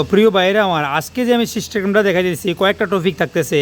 তো প্রিয় বাইরে আমার, আজকে যে আমি সিস্টেমটা দেখা দিচ্ছি কয়েকটা টপিক থাকতেছে।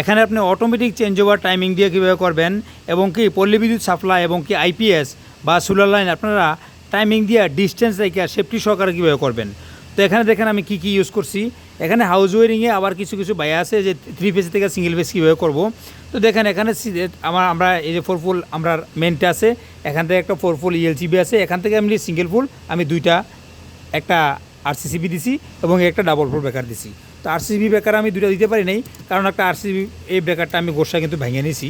এখানে আপনি অটোমেটিক চেঞ্জ ওভার টাইমিং দিয়ে কীভাবে করবেন এবং কি পল্লী বিদ্যুৎ সাপ্লাই এবং কি আইপিএস বা সোলার লাইন আপনারা টাইমিং দিয়ে ডিস্টেন্স রেখে সেফটি সহকারে কীভাবে করবেন? তো এখানে দেখেন আমি কি কি ইউজ করছি। এখানে হাউস ওয়ারিংয়ে আবার কিছু কিছু বাই আছে যে থ্রি ফেজ থেকে সিঙ্গেল ফেজ কীভাবে করব। তো দেখেন এখানে আমার, আমরা এই যে ফোর ফুল আমরা মেনটা আছে। এখান থেকে একটা ফোর ফুল ইএলসিবি আছে। এখান থেকে আমি সিঙ্গেল ফুল আমি দুইটা, একটা আরসিসিবি দিছি এবং একটা ডাবল ফোর ব্রেকার দিছি। তো আরসিসিবি ব্রেকার আমি দুটো দিতে পারি নাই, কারণ একটা আরসিবি এই ব্রেকারটা আমি গোসা কিন্তু ভেঙে নিয়েছি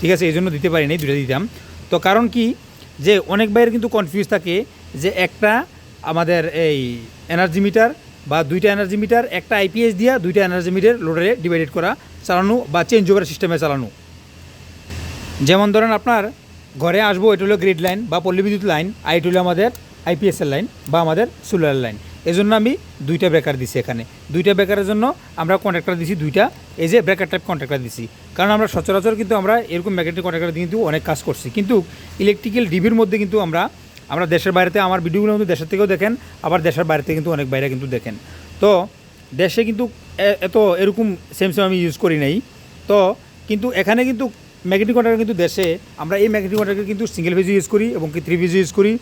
ঠিক আছে এই জন্য দিতে পারি নাই দুটো দিতাম। তো কারণ কি? যে অনেক বাইরের কিন্তু কনফিউজ থাকে যে একটা আমাদের এই এনার্জি মিটার বা দুইটা এনার্জি মিটার একটা আইপিএস দিয়া দুইটা এনার্জি মিটার লোডারে ডিভাইডেড করা, চালানো বা চেঞ্জ ওভার সিস্টেমে চালানো। যেমন ধরেন আপনার ঘরে আসব, এটা হলো গ্রিড লাইন বা পল্লী বিদ্যুৎ লাইন আর এটা হলো আমাদের আইপিএসএল লাইন বা আমাদের সোলার লাইন এই জন্য আমি দুইটা ব্রেকার দিছি এখানে। দুইটা ব্রেকারের জন্য আমরা কন্ট্রাক্টর দিছি দুইটা। এই যে ব্রেকার টাইপ কন্ট্রাক্টর দিছি। কারণ আমরা সচরাচর কিন্তু আমরা এরকম ম্যাগনেটিক কন্ট্রাক্টর দিয়ে কিন্তু অনেক কাজ করছি। কিন্তু ইলেকট্রিক্যাল ডিবির মধ্যে কিন্তু আমরা আমরা দেশের বাইরেতে, আমার ভিডিওগুলো কিন্তু দেশের থেকেও দেখেন, আবার দেশের বাইরে থেকে কিন্তু অনেক বাইরে কিন্তু দেখেন। তো দেশে কিন্তু এত এরকম সেম সেম আমি ইউজ করি নাই। তো কিন্তু এখানে কিন্তু ম্যাগনেটিক কন্ট্রাক্টর কিন্তু দেশে, আমরা এই ম্যাগনেটিক কন্ট্রাক্টর কিন্তু সিঙ্গেল ভিজ ইউজ করি এবং কি থ্রি ভিজ ইউজ করি।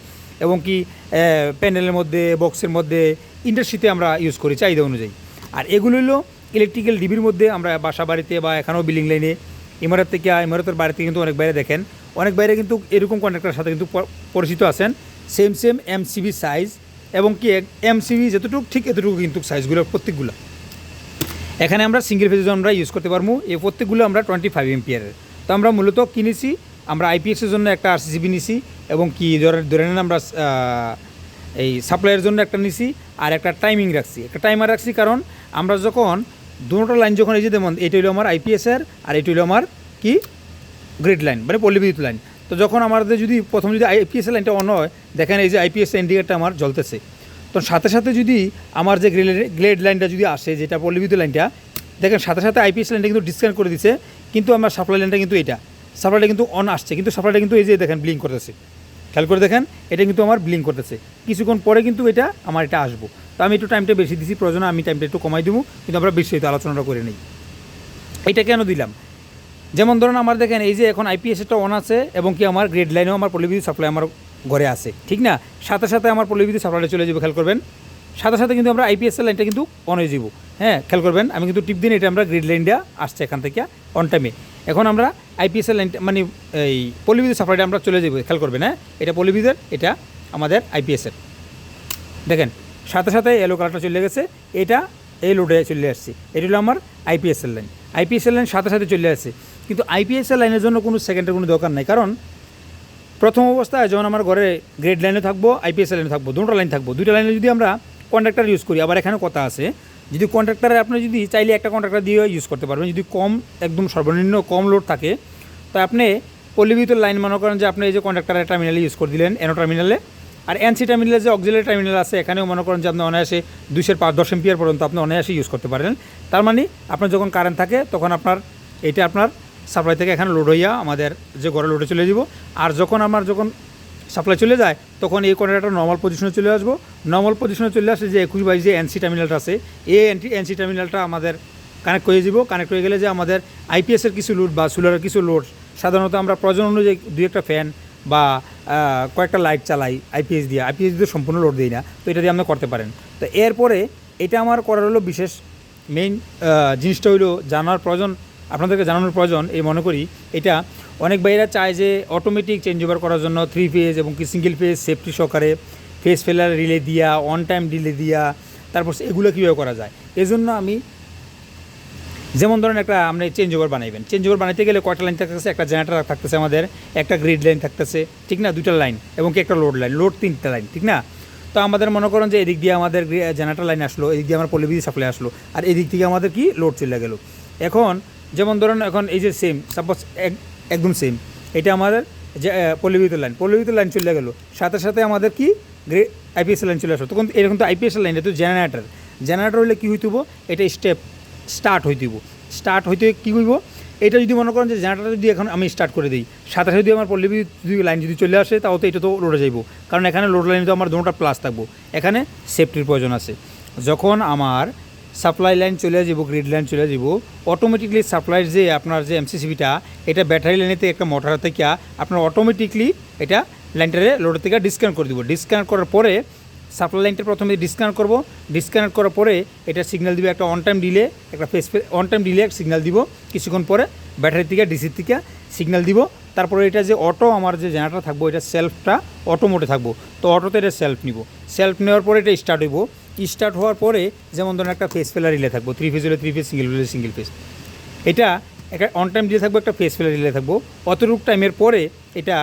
এবং কি প্যানেলের মধ্যে, বক্সের মধ্যে, ইন্ডাস্ট্রিতে আমরা ইউজ করি চাহিদা অনুযায়ী। আর এগুলো হলো ইলেকট্রিক্যাল ডিবির মধ্যে আমরা বাসা বাড়িতে বা এখানেও বিল্ডিং লাইনে ইমারত থেকে, ইমারতের বাড়িতে কিন্তু অনেক বাইরে দেখেন। অনেক বাইরে কিন্তু এরকম কন্ট্রাক্টরের সাথে কিন্তু পরিচিত আছেন। সেম সেম এমসিবি সাইজ এবং কি এমসিবি যতটুকু, ঠিক এতটুকু কিন্তু সাইজগুলো প্রত্যেকগুলো। এখানে আমরা সিঙ্গেল ফেজ আমরা ইউজ করতে পারব। এই প্রত্যেকগুলো আমরা টোয়েন্টি ফাইভ এমপিয়ারের তো আমরা মূলত কিনেছি আমরা আইপিএসের জন্য একটা আরসিসিবি নিছি এবং কি ধরে ধরে নেন আমরা এই সাপ্লাইয়ের জন্য একটা নিছি আর একটা টাইমিং রাখছি। একটা টাইমার রাখছি কারণ আমরা যখন দুটো লাইন যখন এই যে যেমন এটা হলো আমার আইপিএসের আর এটা হলো আমার কি? গ্রিড লাইন মানে পল্লী লাইন তো যখন আমাদের যদি প্রথম যদি আইপিএস লাইনটা অন হয়, দেখেন এই যে আইপিএস ইন্ডিকেটটা আমার জ্বলতেছে। তো সাথে সাথে যদি আমার যে গ্রেড লাইনটা যদি আসে, যেটা পল্লী লাইনটা দেখেন সাথে সাথে আইপিএস লাইনটা কিন্তু ডিসকানেক্ট করে দিছে, কিন্তু আমার সাপ্লাই লাইনটা কিন্তু এটা। সাপ্লাইটা কিন্তু অন আসছে, কিন্তু সাপ্লাইটা কিন্তু এই যে দেখেন ব্লিং করতেছে। খেয়াল করে দেখেন, এটা কিন্তু আমার ব্লিং করতেছে। কিছুক্ষণ পরে কিন্তু এটা, আমার এটা আসব। তো আমি একটু টাইমটা বেশি দিছি, প্রয়োজন আমি টাইমটা একটু কমাই দেবো, কিন্তু আমরা বিস্তারিত আলোচনাটা করে নিই। এটা কেন দিলাম? যেমন ধরুন আমার দেখেন, এই যে এখন আইপিএসটা অন আছে, এবং কি আমার গ্রেড লাইনেও আমার পলিবিদ্যুৎ সাপ্লাই আমার ঘরে আছে, ঠিক না? সাথে সাথে আমার পলিবিদ্যুৎ সাপ্লাইটা চলে যাবে, খেয়াল করবেন। সাথে সাথে কিন্তু আমরা আইপিএস লাইনটা কিন্তু অন হয়ে যাব। হ্যাঁ খেয়াল করবেন, আমি কিন্তু টিপ দিন এটা আমরা গ্রিড লাইনটা আসছে এখান থেকে অন টাইমে এখন আমরা আইপিএস লাইনটা মানে এই পলিবিদ্যুৎ সাপ্লাইটা আমরা চলে যাব, খেয়াল করবেন হ্যাঁ? এটা পলিবিদের, এটা আমাদের আইপিএসের দেখেন, সাথে সাথে এলো কালারটা চলে গেছে, এটা এই লোডে চলে আসছে, এটা হলো আমার আইপিএসএল লাইন আইপিএসএল লাইন সাথে সাথে চলে আসছে, কিন্তু আইপিএসএল লাইনের জন্য কোনো সেকেন্ডের কোনো দরকার নাই, কারণ প্রথম অবস্থায় যখন আমার ঘরে গ্রেড লাইনে থাকব আইপিএসএল লাইনে থাকব, দুটো লাইন থাকব। দুটো লাইনে যদি আমরা কন্ট্রাক্টর ইউজ করি। আবার এখানে কথা আছে, যদি কন্ট্রাক্টারে আপনি যদি চাইলে একটা কন্ট্রাক্টর দিয়ে ইউজ করতে পারবেন। যদি কম, একদম সর্বনিম্ন কম লোড থাকে, তো আপনি পল্লীবিদ্যুৎ লাইন মনে করেন যে আপনি এই যে কন্ট্রাক্টারের টার্মিনালে ইউজ করে দিলেন এনো টার্মিনালে আর এনসি টার্মিনালে যে অক্সিলারি টার্মিনাল আছে, এখানেও মনে করেন যে আপনি অনায়াসে দুইশের পাঁচ দশ এম্পিয়ার পর্যন্ত আপনি অনায়াসে ইউজ করতে পারেন। তার মানে আপনার যখন কারেন্ট থাকে, তখন আপনার, এটা আপনার সাপ্লাই থেকে এখানে লোড হইয়া আমাদের যে ঘরে লোডে চলে যাব আর যখন আমার যখন সাপ্লাই চলে যায়, তখন এই কন্ট্রাক্টর নর্মাল পজিশনে চলে আসব। নর্মাল পজিশনে চলে আসে যে একুশ বাইশ যে এনসি টার্মিনালটা আছে এই এনসি টার্মিনালটা আমাদের কানেক্ট করে যাব কানেক্ট হয়ে গেলে যে আমাদের আইপিএসের কিছু লোড বা সোলারের কিছু লোড সাধারণত আমরা প্রয়োজন অনুযায়ী দুই একটা ফ্যান বা কয়েকটা লাইট চালাই আইপিএস দিয়ে। আইপিএস দিয়ে সম্পূর্ণ লোড দিই না, তো এটা দিয়ে আপনি করতে পারেন। তো এরপরে এটা আমার করার হলো বিশেষ মেইন জিনিসটা হইল জানার প্রয়োজন, আপনাদেরকে জানানোর প্রয়োজন, এই মনে করি এটা অনেক ভাইয়েরা চায় যে অটোমেটিক চেঞ্জ ওভার করার জন্য থ্রি ফেজ এবং কি সিঙ্গেল ফেজ সেফটি সহকারে ফেস ফেলার রিলে দিয়া অন টাইম রিলে দিয়া, তারপর এগুলো কীভাবে করা যায়? এজন্য আমি যেমন ধরেন একটা আপনি চেঞ্জ ওভার বানাইবেন। চেঞ্জ ওভার বানাইতে গেলে কয়টা লাইন থাকতেছে? একটা জেনারেটার থাকতেছে আমাদের, একটা গ্রিড লাইন থাকতেছে, ঠিক না? দুটা লাইন এবং কি একটা লোড লাইন লোড তিনটা লাইন ঠিক না? তো আমাদের মনে করেন যে এদিক দিয়ে আমাদের জেনারেটার লাইন আসলো, এদিক দিয়ে আমার পলিবিদি সাপ্লাই আসলো, আর এদিক থেকে আমাদের কি লোড চলে গেল। এখন যেমন ধরেন এখন এই যে সেম সাপোজ একদম সেম এটা আমাদের যে পল্লীবিদ্যুৎ লাইন পল্লীবিদ্যুৎ লাইন চলে গেলো। সাথে সাথে আমাদের কি? গ্রে আইপিএস লাইন চলে আসলো। তখন এরকম তো আইপিএস লাইন এটা তো জেনারেটার জেনারেটর হলে কী হইতেব? এটা স্টেপ স্টার্ট হইতেব। স্টার্ট হইতে কী হইব? এটা যদি মনে করেন যে জেনারেটার যদি এখন আমি স্টার্ট করে দিই, সাথে সাথে যদি আমার পল্লীবিদ্যুৎ যদি লাইন যদি চলে আসে, তাও তো এটা তো লোডে যাইব। কারণ এখানে লোড লাইনে তো আমার দুটোটা প্লাস থাকব। এখানে সেফটির প্রয়োজন আছে। যখন আমার সাপ্লাই লাইন চলে যাব গ্রিড লাইন চলে যাব। অটোমেটিকলি সাপ্লাইয়ের যে আপনার যে এমসিসিবিটা এটা ব্যাটারি লাইনেতে একটা মোটর থেকে আপনার অটোমেটিকলি এটা লাইনটারে লোডের থেকে ডিসকানেক্ট করে দিব। ডিসকানেক্ট করার পরে সাপ্লাই লাইনটা প্রথমে ডিসকানেক্ট করব। ডিসকানেক্ট করার পরে এটা সিগন্যাল দিবে একটা অন টাইম ডিলে একটা phase on time delay signal দিব। কিছুক্ষণ পরে ব্যাটারি থেকে ডিসির থেকে সিগন্যাল দিব। তারপরে এটা যে অটো আমার যে জেনারেটার থাকব, এটা সেলফটা অটো মোডে থাকব। তো অটোতে এটা সেলফ নিব। সেলফ নেওয়ার পরে এটা স্টার্ট হইব। স্টার্ট হওয়ার পরে যেমন ধরুন একটা ফেস ফেলার রিলে থাকব থ্রি ফেজ হলে থ্রি ফেজ সিঙ্গেল হলে সিঙ্গেল ফেজ এটা একটা অন টাইম ডিলে থাকব, একটা ফেস ফেলার রিলে থাকব। অতটুক টাইমের পরে এটা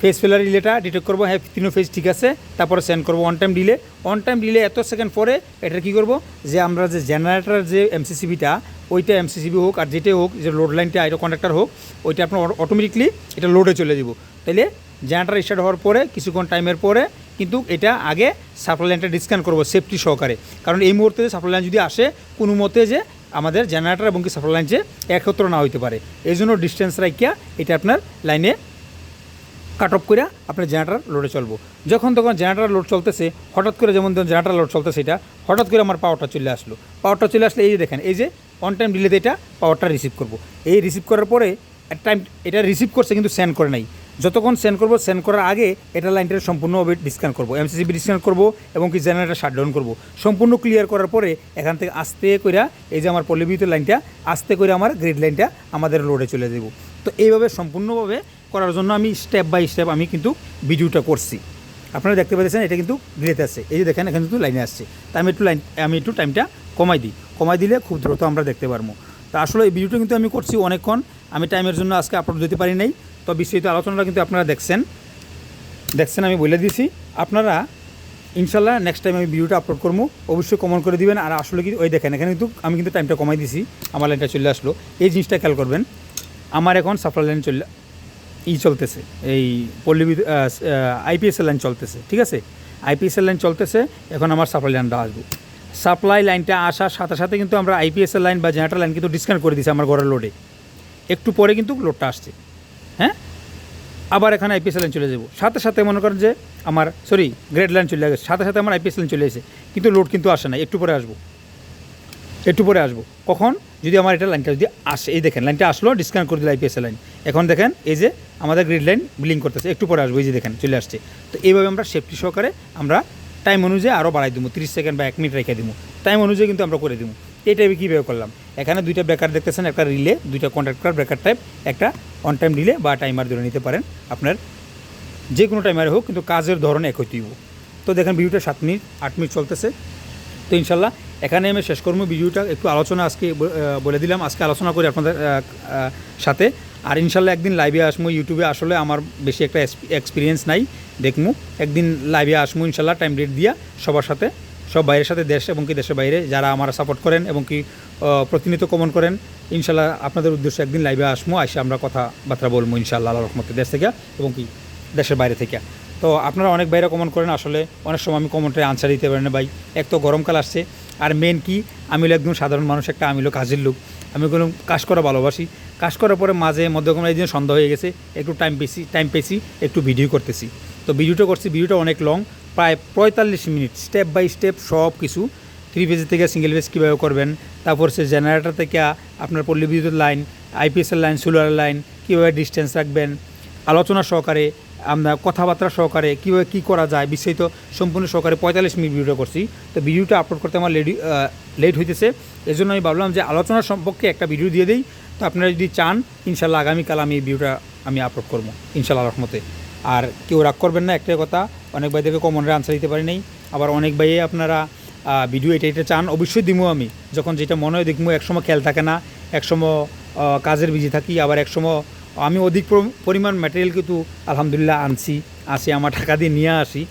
ফেস ফেলার রিলেটা ডিটেক্ট করব হ্যাঁ তিনও ফেজ ঠিক আছে, তারপরে সেন্ড করব on time delay on time delay এত সেকেন্ড পরে এটা কী করব? যে আমরা যে জেনারেটার যে এমসিসিবিটা ওইটা এমসিসিবি হোক আর যেটাই হোক, যে লোড লাইনটা আইটো কন্ডাক্টার হোক, ওইটা আপনার অটোমেটিকলি এটা লোডে চলে যাব। তাইলে জেনারেটার স্টার্ট হওয়ার পরে, কিছুক্ষণ টাইমের পরে কিন্তু এটা আগে সাপ্লাই লাইনটা ডিসকানেক্ট করব সেফটি সহকারে। কারণ এই মুহূর্তে সাপ্লাই লাইন যদি আসে, কোনো মতে যে আমাদের জেনারেটার এবং কি সাপ্লাই লাইন যে একত্র না হইতে পারে। এই জন্য ডিস্টেন্স রাখিয়া এটা আপনার লাইনে কাট অফ করে আপনার জেনারেটার লোডে চলবো। যখন তখন জেনারেটার লোড চলতেছে, হঠাৎ করে যেমন জেনারেটার লোড চলতেছে এটা, হঠাৎ করে আমার পাওয়ারটা চলে আসলো। পাওয়ারটা চলে আসলে এই যে দেখেন, এই যে অন টাইম ডিলেতে এটা পাওয়ারটা রিসিভ করব। এই রিসিভ করার পরে টাইম এটা রিসিভ করছে কিন্তু সেন্ড করে নাই। যতক্ষণ সেন্ড করব সেন্ড করার আগে এটা লাইনটা সম্পূর্ণভাবে ডিসকানেক্ট করব। এমসিসিবি ডিসকানেক্ট করব এবং কি জেনারেটার শাটডাউন করব। সম্পূর্ণ ক্লিয়ার করার পরে এখান থেকে আস্তে করে এই যে আমার পল্লীবিদ্যুৎ লাইনটা আস্তে করে আমার গ্রিড লাইনটা আমাদের লোডে চলে যাব তো এইভাবে সম্পূর্ণভাবে করার জন্য আমি স্টেপ বাই স্টেপ আমি কিন্তু ভিডিওটা করছি। আপনারা দেখতে পাচ্ছেন এটা কিন্তু গ্রেতে আছে। এই যে দেখেন, এখানে কিন্তু লাইনে আসছে। তা আমি একটু লাইন আমি একটু টাইমটা কমাই দিই। কমাই দিলে খুব দ্রুত আমরা দেখতে পারব। তা আসলে এই ভিডিওটা কিন্তু আমি করছি অনেকক্ষণ। আমি টাইমের জন্য আজকে আপলোড দিতে পারি নাই, তো বিস্তারিত আলোচনাটা কিন্তু আপনারা দেখছেন। দেখছেন, আমি বলে দিছি। আপনারা, ইনশাল্লাহ নেক্সট টাইম আমি ভিডিওটা আপলোড করব, অবশ্যই কমন করে দিবেন। আর আসলে কি, ওই দেখেন, এখানে কিন্তু আমি কিন্তু টাইমটা কমাই দিছি, আমার লাইনটা চলে আসলো। এই জিনিসটা খেয়াল করবেন, আমার এখন সাপ্লাই লাইন চলে, ই চলতেছে, এই পল্লী আইপিএসএল লাইন চলতেছে, ঠিক আছে? আইপিএসএল লাইন চলতেছে, এখন আমার সাপ্লাই লাইনটা আসবে। সাপ্লাই লাইনটা আসার সাথে সাথে কিন্তু আমরা আইপিএসএল লাইন বা জেনারেটার লাইন কিন্তু ডিসকানেক্ট করে দিয়েছি আমার ঘরের লোডে একটু পরে কিন্তু লোডটা আসছে। হ্যাঁ? আবার এখানে আইপিএস লাইন চলে যাব। সাথে সাথে মনে করেন যে আমার সরি গ্রেড লাইন চলে গেছে। সাথে সাথে আমার আইপিএস লাইন চলে এসেছে। কিন্তু লোড কিন্তু আসে না। একটু পরে আসব। একটু পরে আসব। কখন? যদি আমার এটা লাইনটা যদি আসে, এই দেখেন লাইনটা আসলো ডিসকানেক্ট করে দিল আইপিএস লাইন এখন দেখেন, এই যে আমাদের গ্রিড লাইন বিলিং করতেছে। একটু পরে আসব, এই যে দেখেন, চলে আসছে। তো এইভাবে আমরা সেফটি সহকারে আমরা টাইম অনুযায়ী আরও বাড়াই দেবো। তিরিশ সেকেন্ড বা এক মিনিট রেখে দেবো। টাইম অনুযায়ী কিন্তু আমরা করে দেবো। এই টাইপে কীভাবে করলাম? এখানে দুইটা ব্রেকার দেখতেছেন, একটা রিলে দুইটা কন্ট্রাক্টর ব্রেকার টাইপ একটা অন টাইম রিলে বা টাইমার ধরে নিতে পারেন। আপনার যে কোনো টাইমারে হোক, কিন্তু কাজের ধরন এক হইতেই। তো দেখেন ভিডিওটা সাত মিনিট, আট মিনিট চলতেছে। তো ইনশাল্লাহ, এখানে আমি শেষ করব ভিডিওটা। একটু আলোচনা আজকে বলে দিলাম। আজকে আলোচনা করি আপনাদের সাথে। আর ইনশাল্লাহ একদিন লাইভে আসব ইউটিউবে আসলে আমার বেশি একটা এক্সপিরিয়েন্স নাই দেখমু একদিন লাইভে আসব ইনশাল্লাহ টাইম ডেট দিয়া সবার সাথে। সব বাইরের সাথে দেশ এবং কি দেশের বাইরে যারা আমার সাপোর্ট করেন এবং কি আহ, প্রতিনিয়ত কমন করেন ইনশাল্লাহ আপনাদের উদ্দেশ্যে একদিন লাইভে আসব আসে আমরা কথাবার্তা বলব ইনশাল্লাহ আল্লাহ রহমতে দেশ থেকে এবং কি দেশের বাইরে থেকে। তো আপনারা অনেক বাইরে কমন করেন আসলে অনেক সময় আমি কমেন্টে আনসার দিতে পারি না ভাই। এক তো গরমকাল আসছে আর মেন কি আমি হলো একদম সাধারণ মানুষ একটা আমি হলো কাজের লোক। আমি কোনো কাজ করা ভালোবাসি। কাজ করার পরে মাঝে মধ্যে কোনো এই দিন সন্ধ্যা হয়ে গেছে একটু টাইম পেয়েছি টাইম পেয়েছি একটু ভিডিও করতেছি। তো ভিডিওটা করছি ভিডিওটা অনেক লং প্রায় পঁয়তাল্লিশ মিনিট স্টেপ বাই স্টেপ সব কিছু থ্রি ফেজ থেকে সিঙ্গেল ফেজ কীভাবে করবেন, তারপর সে জেনারেটর থেকে আপনার পল্লী বিদ্যুৎ লাইন আইপিএসের লাইন সোলার লাইন কীভাবে ডিস্টেন্স রাখবেন, আলোচনা সহকারে, আমরা কথাবার্তা সহকারে কীভাবে কী করা যায়, বিস্তারিত সম্পূর্ণ সহকারে পঁয়তাল্লিশ মিনিট ভিডিও করছি। তো ভিডিওটা আপলোড করতে আমার লেডি লেট হইতেছে এই জন্য আমি ভাবলাম যে আলোচনা সম্পর্কে একটা ভিডিও দিয়ে দিই। তো আপনারা যদি চান ইনশাল্লাহ আগামীকাল আমি এই ভিডিওটা আমি আপলোড করব ইনশাল্লাহ রহমতে। আর কেউ রাগ করবেন না, একটাই কথা অনেক ভাইদেরকে কমনের আনসার দিতে পারি নাই। আবার অনেক ভাইয়ে আপনারা ভিডিও এটা এটা চান, অবশ্যই দিমু আমি। যখন যেটা মনে হয় দেখব একসময় খেয়াল থাকে না, একসময় কাজের বিজি থাকি, আবার একসময় আমি অধিক পরিমাণ ম্যাটেরিয়াল কিন্তু আলহামদুলিল্লাহ আনছি, আসি, আমার টাকা দিয়ে নিয়ে আসি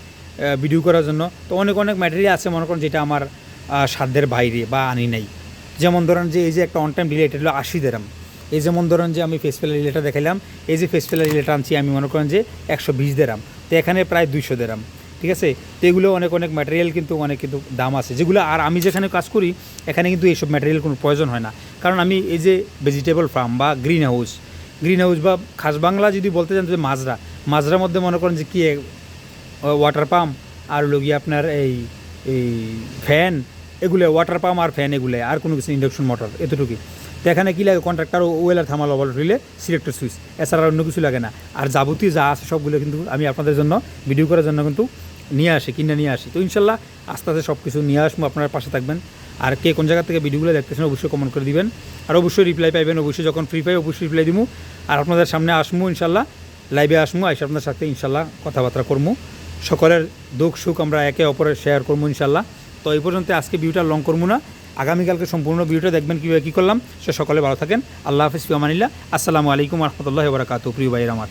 ভিডিও করার জন্য। তো অনেক অনেক ম্যাটেরিয়াল আছে, মনে করেন, যেটা আমার সাধ্যের বাইরে বা আনি নাই। যেমন ধরেন যে, এই যে একটা অন টাইম এটা হলো আশি দেরাম এই যেমন ধরেন যে, আমি ফেস ফেলার রিলেটা দেখালাম এই যে ফেস ফেলার রিলেটা আনছি, আমি মনে করেন যে, একশো বিশ দেরাম তো এখানে প্রায় দুইশো দেরাম, ঠিক আছে? তো এগুলো অনেক অনেক ম্যাটেরিয়াল কিন্তু অনেক কিন্তু দাম আছে। যেগুলো আর আমি যেখানে কাজ করি, এখানে কিন্তু এইসব ম্যাটেরিয়াল কোনো প্রয়োজন হয় না। কারণ আমি এই যে ভেজিটেবল ফার্ম বা গ্রিন হাউস গ্রিন হাউস বা খাস বাংলা যদি বলতে চান যে মাজরা, মাজরার মধ্যে মনে করেন যে কি ওয়াটার পাম্প আর হলো গিয়ে আপনার এই এই ফ্যান এগুলো ওয়াটার পাম্প আর ফ্যান এগুলো, আর কোনো কিছু ইন্ডাকশন মোটর এতটুকুই। তো এখানে কী লাগে? কন্ট্রাক্টর ওয়েলার থামাল রিলে সিলেক্টর সুইচ এছাড়া অন্য কিছু লাগে না। আর যাবতীয় যা আছে সবগুলো কিন্তু আমি আপনাদের জন্য ভিডিও করার জন্য কিন্তু নিয়ে আসি, কিনে নিয়ে আসি। তো ইনশাল্লাহ আস্তে আস্তে সব কিছু নিয়ে আসব, আপনার পাশে থাকবেন। আর কে কোন জায়গা থেকে ভিডিওগুলো দেখতেছেন অবশ্যই কমেন্ট করে দিবেন। আর অবশ্যই রিপ্লাই পাইবেন, অবশ্যই যখন ফ্রি পাই অবশ্যই রিপ্লাই দিব আর আপনাদের সামনে আসব ইনশাল্লাহ লাইভে আসব আইসা আপনার সাথে ইনশাল্লাহ কথাবার্তা করব। সকলের দুঃখ সুখ আমরা একে অপরের শেয়ার করব ইনশাল্লাহ। তো এই পর্যন্ত আজকে ভিডিওটা লং করব না। আগামীকালকে সম্পূর্ণ ভিডিওটা দেখবেন কীভাবে কী করলাম, সে সকলে ভালো থাকেন। আল্লাহ হাফিজ ফিমানিল্লা আসসালামু আলাইকুম রহমতুল্লাহ বরাকাতু প্রিয় ভাইয়ের আমার।